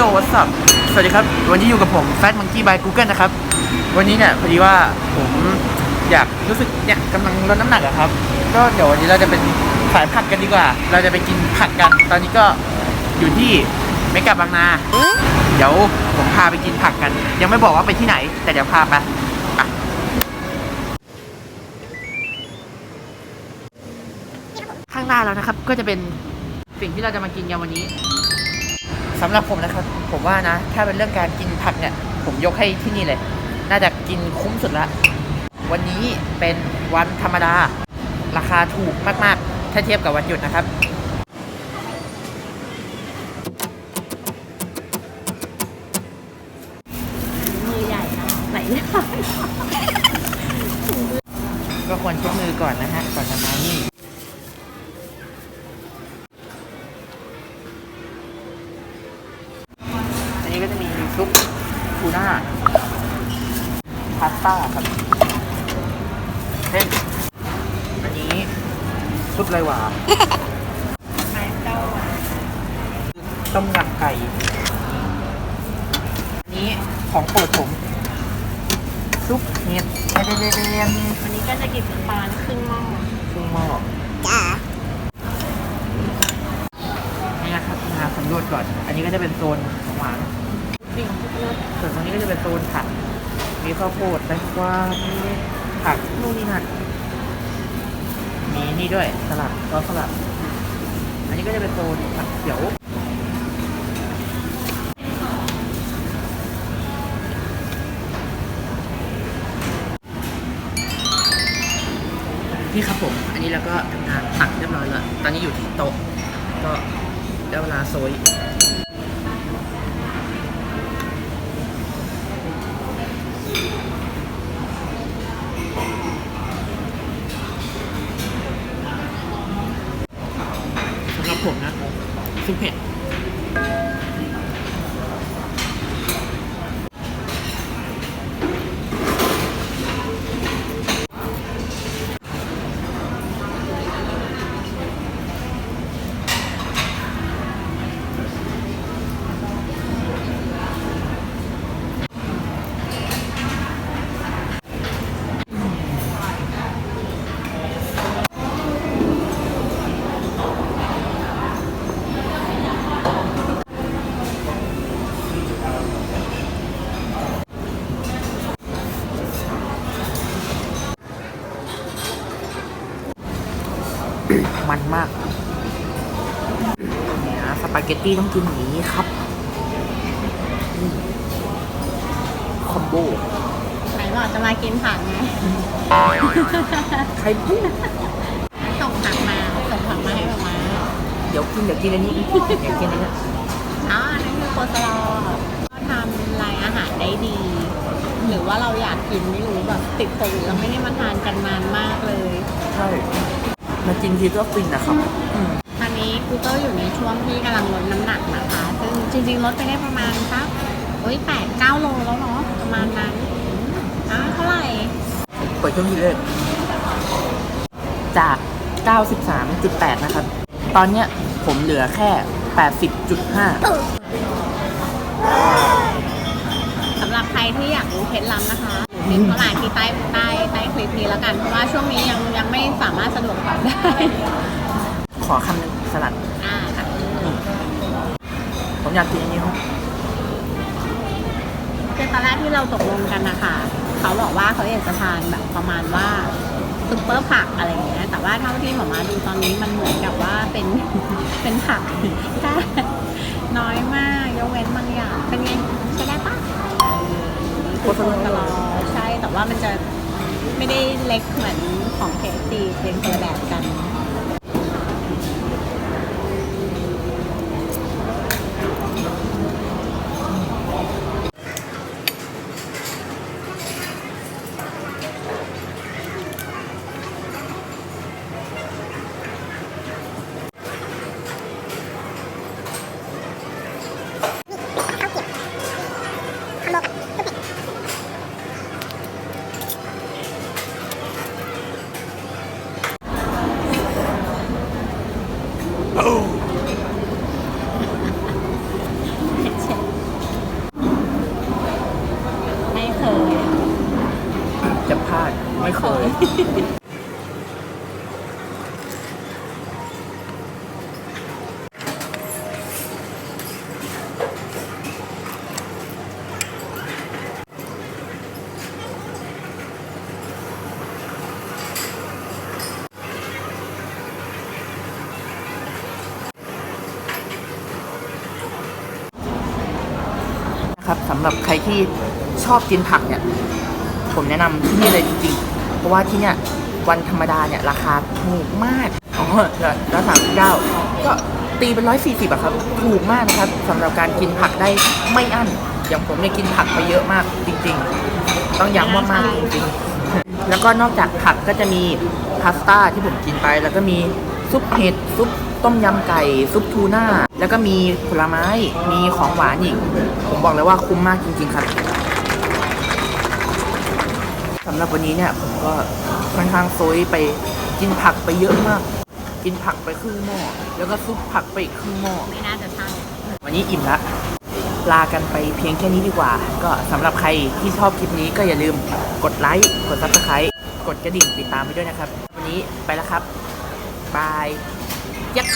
ยวัสดสวัสดีครับ วันนี้อยู่กับผมแฟ t มังกี้บาย Google นะครับ วันนี้เนี่ยพอดีว่าผมอยากรู้สึกเนี่ยกำลังลดน้ำหนักอะครับ ก็เดี๋ยววันนี้เราจะเป็นสายผักกันดีกว่า เราจะไปกินผักกัน ตอนนี้ก็อยู่ที่เมกะบางนา เดี๋ยวผมพาไปกินผักกัน ยังไม่บอกว่าไปที่ไหน แต่เดี๋ยวพาไปข้างหน้าเรานะครับ ก็จะเป็นสิ่งที่เราจะมากินกันวันนี้ สำหรับผมนะครับ ผมว่านะ ถ้าเป็นเรื่องการกินผักเนี่ย ผมยกให้ที่นี่เลย น่าจะกินคุ้มสุดละ วันนี้เป็นวันธรรมดา ราคาถูกมาก ๆ ถ้าเทียบกับวันหยุดนะครับมือใหญ่นะไหนได้ก็ควรเช็ดมือก่อนนะฮะ น่าพาสต้าครับเส้นอันนี้ซุปไรหวาไม้เจ้าต้มยำไก่อันนี้ของโปรดผมซุปเห็ดเดเดเดเดวันนี้ก็จะกินปลาครึ่งหม้อครึ่งหม้อจ้านี่นะครับมาสำรวจก่อน อันนี้ก็จะเป็นโซนของหวานิ่งส่วนตรงนี้ก็จะเป็นโซนผัก มีข้าวโพดแตงกวามีผักนู่นนี่นั่นมีนี่ด้วยสลัดก็สลัด อันนี้ก็จะเป็นโซนผักเขียวพี่ครับผม อันนี้เราก็ทำงานตักเรียบร้อยแล้ว ตอนนี้อยู่ที่โต๊ะ ก็ได้เวลาโซย ผมนะซุปเผ็ด มันมากนี่นะสปาเกตตี้ต้องกินอย่างนี้ครับอืมคอมโบไหนบอกจะมากินผักไงใครพูดส่งผักมาส่งผักมาให้แบบมาเดี๋ยวกินเดี๋ยวกินอันนี้เดี๋ยวกินอันนี้อ๋ออันนั่นคือโคสลอก็ทำรายอาหารได้ดี หรือว่าเราอยากกินไม่รู้แบบติดโควิดเราไม่ได้มาทานกันนานมากเลย ใช่ มากินทีก็ฟินนะครับอืมตอนนี้กูก็อยู่ในช่วงที่กำลังลดน้ำหนักนะคะ ซึ่งจริงๆลดไปได้ประมาณสักโอ้ยแปดเก้าโลแล้วเนาะประมาณนั้นอ่าเท่าไหร่เปิดเครื่องคิดเลขจาก 93.8 นะครับ ตอนเนี้ยผมเหลือแค่ 80.5สำหรับใครที่อยากรู้เคล็ดลับนะคะเมนเท่าไหร่ที่ใต้ใต้ใต้ค ลิปนี้แล้วกันเพราะว่าช่วงนี้ยังยังไม่สามารถสะดวกตอบได้ขอคำหนึงสลัด อ่าค่ะผมอยากกินอันนี้ครับคือตอนแรกที่เราตกลงกันนะคะเขาบอกว่าเขาอยากจะทานแบบประมาณว่าซุปเปอร์ผักอะไรอย่างเงี้ยแต่ว่าเท่าที่หมอมาดูตอนนี้มันเหมือนกับว่าเป็นเป็นผักแค่น้อยมากยกเว้นบางอย่างเป็นไงใช้ได้ปะคือโคตลอใช่แต่ว่ามันจะ ไม่ได้เล็กเหมือนของเคซีเป็นคนละแบบกัน พลาดไม่เคย นะครับสำหรับใครที่ชอบกินผักเนี่ย ผมแนะนำที่นี่เลยจริงๆ เพราะว่าที่เนี่ยวันธรรมดาเนี่ยราคาถูกมากอ๋อแล้วสามสิบเก้าก็ตีเป็นร้อยสี่สิบอะครับ ถูกมากนะครับสำหรับการกินผักได้ไม่อั้น อย่างผมเนี่ยกินผักไปเยอะมากจริงๆ ต้องย้ำว่ามากจริงๆ แล้วก็นอกจากผักก็จะมีพาสต้าที่ผมกินไป แล้วก็มีซุปเห็ดซุปต้มยำไก่ซุปทูน่า แล้วก็มีผลไม้มีของหวานอีก ผมบอกเลยว่าคุ้มมากจริง ๆ ครับำหรับวันนี้เนี่ยผมก็ค่อนข้างโซยไปกินผักไปเยอะมาก กินผักไปครึ่งหม้อแล้วก็ซุปผักไปอีกครึ่งหม้อไม่น่าจะใช่วันนี้อิ่มละลากันไปเพียงแค่นี้ดีกว่า ก็สำหรับใครที่ชอบคลิปนี้ก็อย่าลืมกดไลค์กดซับสไครต์กดกระดิ่งติดตามไปด้วยนะครับ วันนี้ไปแล้วครับบายยัก